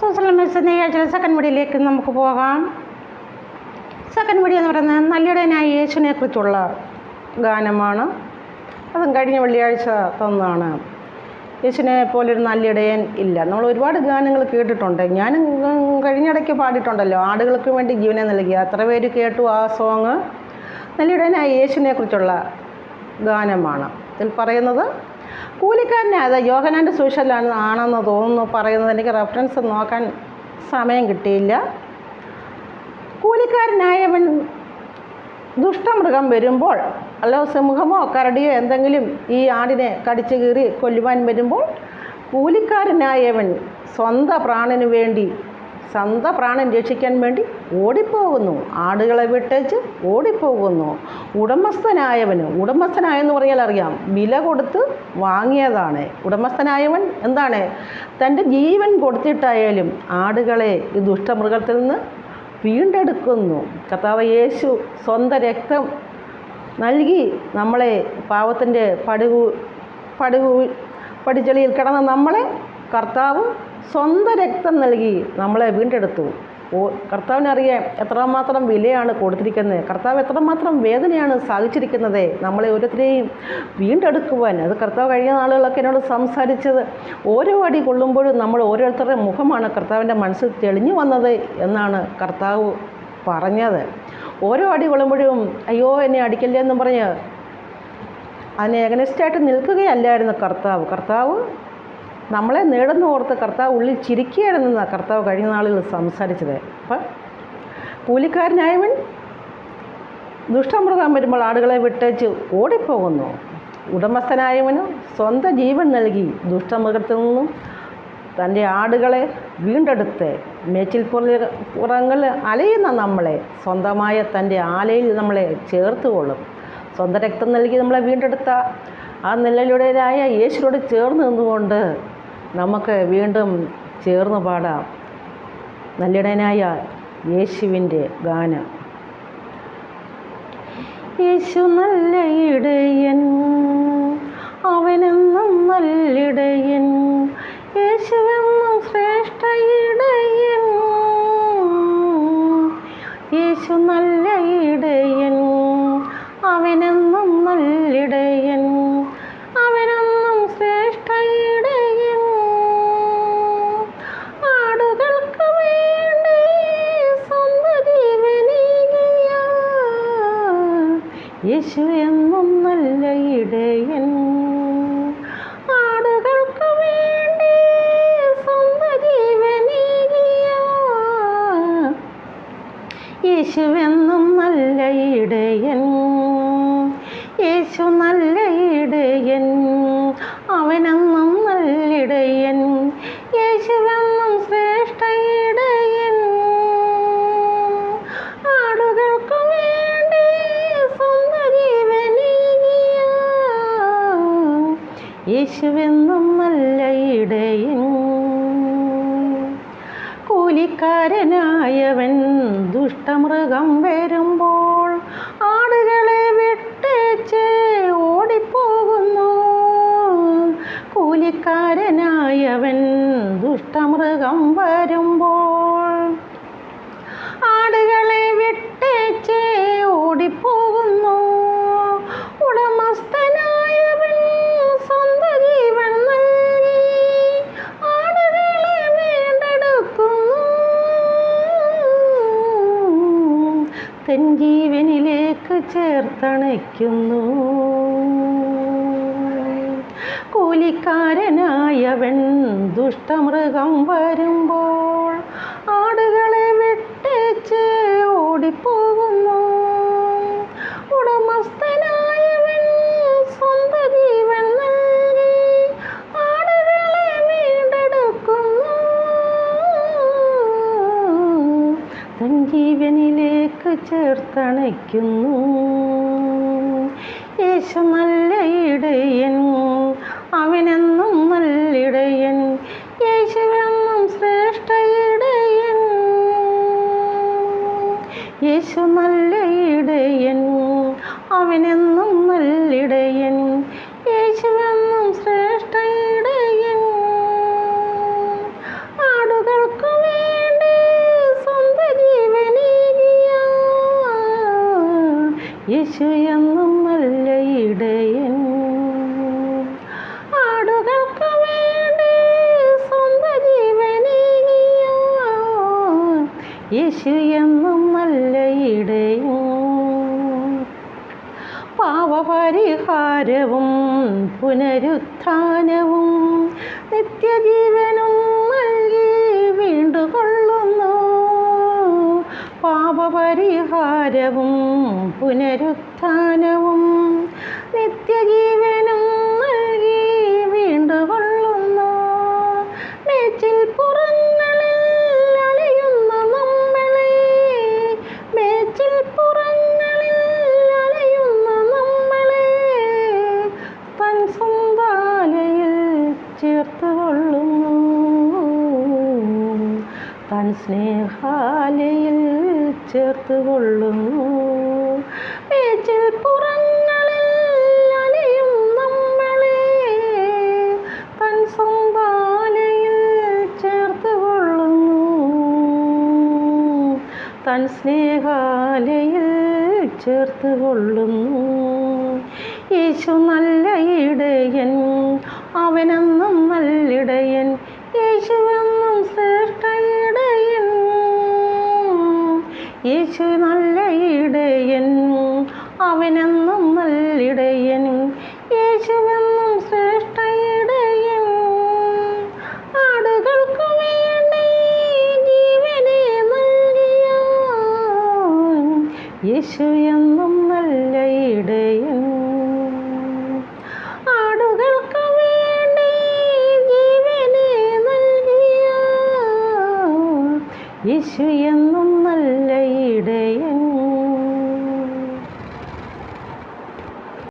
Social മെഡിസിന്റെ ആഴ്ച second മുടിയിലേക്ക് നമുക്ക് പോകാം. സെക്കൻഡ് മുടി എന്ന് പറയുന്നത് നല്ലിടനായ യേശുവിനെ കുറിച്ചുള്ള ഗാനമാണ്. അതും കഴിഞ്ഞ വെള്ളിയാഴ്ച തന്നാണ്. യേശുവിനെ പോലൊരു നല്ലിടയൻ ഇല്ല. നമ്മൾ ഒരുപാട് ഗാനങ്ങൾ കേട്ടിട്ടുണ്ട്. ഞാനും കഴിഞ്ഞിടയ്ക്ക് പാടിയിട്ടുണ്ടല്ലോ. ആടുകൾക്ക് വേണ്ടി ജീവനെ നൽകി. അത്ര പേര് കേട്ടു ആ സോങ് നല്ലിടനായ യേശുവിനെ കുറിച്ചുള്ള ഗാനമാണ്. ഇതിൽ പറയുന്നത് കൂലിക്കാരനെ അത് യോഹനാന്റെ സുവിശേഷം ആണെന്ന് തോന്നുന്നു പറയുന്നത്. എനിക്ക് റെഫറൻസ് നോക്കാൻ സമയം കിട്ടിയില്ല. കൂലിക്കാരനായവൻ ദുഷ്ടമൃഗം വരുമ്പോൾ അല്ലോ സിംഹമോ കരടിയോ എന്തെങ്കിലും ഈ ആടിനെ കടിച്ചു കീറി കൊല്ലുവാൻ വരുമ്പോൾ കൂലിക്കാരനായവൻ സ്വന്തം പ്രാണിനു വേണ്ടി സ്വന്തം പ്രാണൻ രക്ഷിക്കാൻ വേണ്ടി ഓടിപ്പോകുന്നു. ആടുകളെ വിട്ടേച്ച് ഓടിപ്പോകുന്നു. ഉടമസ്ഥനായവന് ഉടമസ്ഥനായെന്ന് പറഞ്ഞാൽ അറിയാം വില കൊടുത്ത് വാങ്ങിയതാണ്. ഉടമസ്ഥനായവൻ എന്താണ്? തന്റെ ജീവൻ കൊടുത്തിട്ടായാലും ആടുകളെ ഈ ദുഷ്ടമൃഗത്തിൽ നിന്ന് വീണ്ടെടുക്കുന്നു. കർത്താവ് യേശു സ്വന്തം രക്തം നൽകി നമ്മളെ പാവത്തിന്റെ പടുകു പടുകു പടിച്ചെളിയിൽ കിടന്ന നമ്മളെ കർത്താവ് സ്വന്തം രക്തം നൽകി നമ്മളെ വീണ്ടെടുത്തു. ഓ കർത്താവിനറിയാം എത്രമാത്രം വിലയാണ് കൊടുത്തിരിക്കുന്നത്. കർത്താവ് എത്രമാത്രം വേദനയാണ് സാധിച്ചിരിക്കുന്നത് നമ്മളെ ഓരോരുത്തരെയും വീണ്ടെടുക്കുവാൻ. അത് കർത്താവ് കഴിഞ്ഞ നാളുകളൊക്കെ എന്നോട് സംസാരിച്ചത്. ഓരോ അടി കൊള്ളുമ്പോഴും നമ്മൾ ഓരോരുത്തരുടെ മുഖമാണ് കർത്താവിന്റെ മനസ്സിൽ തെളിഞ്ഞു വന്നത് എന്നാണ് കർത്താവ് പറഞ്ഞത്. ഓരോ അടി കൊള്ളുമ്പോഴും അയ്യോ എന്നെ അടിക്കല്ലേ എന്നും പറഞ്ഞ് അതിനെ എഗനസ്റ്റായിട്ട് നിൽക്കുകയല്ലായിരുന്നു കർത്താവ്. കർത്താവ് നമ്മളെ നേടുന്നോർത്ത് കർത്താവ് ഉള്ളിൽ ചിരിക്കുകയാണെന്നാണ് കർത്താവ് കഴിഞ്ഞ നാളിൽ സംസാരിച്ചത്. അപ്പം കൂലിക്കാരനായവൻ ദുഷ്ടമൃതം വരുമ്പോൾ ആടുകളെ വിട്ടേച്ച് ഓടിപ്പോകുന്നു. ഉടമസ്ഥനായവന് സ്വന്തം ജീവൻ നൽകി ദുഷ്ടമൃഗത്തിൽ നിന്നും തന്റെ ആടുകളെ വീണ്ടെടുത്ത് മേച്ചിൽ പുറങ്ങൾ അലയുന്ന നമ്മളെ സ്വന്തമായ തന്റെ ആലയിൽ നമ്മളെ ചേർത്ത് കൊള്ളും സ്വന്തം രക്തം നൽകി നമ്മളെ വീണ്ടെടുത്ത ആ നിലയിലൂടെയായ യേശുവോട് ചേർന്ന് നിന്നുകൊണ്ട് നമുക്ക് വീണ്ടും ചേർന്ന് പാടാം. നല്ലിടനായ യേശുവിന്റെ ഗാനം. യേശു നല്ല ഇടയൻ അവനെന്നും നല്ലിടയൻ യേശു നല്ല ഇടയൻ അവനെന്നും നല്ലിടയൻ യേശുവെന്നും ശ്രേഷ്ഠ ഇടയൻ ആടുകൾക്ക് വേണ്ടി സ്വന്തം ജീവനീകിയ യേശുവെന്നും നല്ല ഇടയൻ കൂലിക്കാരനായവൻ ദുഷ്ടമൃഗം വരുമ്പോൾ കൂലിക്കാരനായവൻ ദുഷ്ടമൃഗം വരുമ്പോൾ ആടുകളെ വിട്ടേച്ച് ഓടിപ്പോകുന്നു. ഉടമസ്ഥനായവൻ സ്വന്തം ജീവൻ നൽകി ആടുകളെ വീണ്ടെടുക്കുന്നു. തൻ ജീവനിലേക്ക് ചേർത്തണയ്ക്കുന്നു. കൂലിക്കാരനായവൻ ദുഷ്ടമൃഗം വരുമ്പോൾ ആടുകളെ വെട്ടിച്ച് ഓടിപ്പോകുന്നു. ജീവനിലേക്ക് ചേർത്തണയ്ക്കുന്നു. പാവപരിഹാരവും പുനരുത്ഥാനവും നിത്യജീവനും നൽകി വീണ്ടുകൊള്ളുന്നു. പാപപരിഹാരവും പുനരുത്ഥാനവും നിത്യജീവനും സ്നേഹാലയിൽ ചേർത്ത് കൊള്ളുന്നു. തൻ തൻ സ്നേഹാലയിൽ ചേർത്ത് കൊള്ളുന്നു. യേശു നല്ല ഇടയൻ അവനെന്നും നല്ലിടയൻ. അവനെന്നും നല്ലിടയൻ യേശുവെന്നും ശ്രേഷ്ഠ ഇടയൻ ആടുകൾക്ക് വേണ്ടി ജീവനെ നൽകിയ യേശു എന്നും നല്ല ഇടയൻ ആടുകൾക്ക് വേണ്ടി ജീവനെ നൽകിയ യേശു എന്നും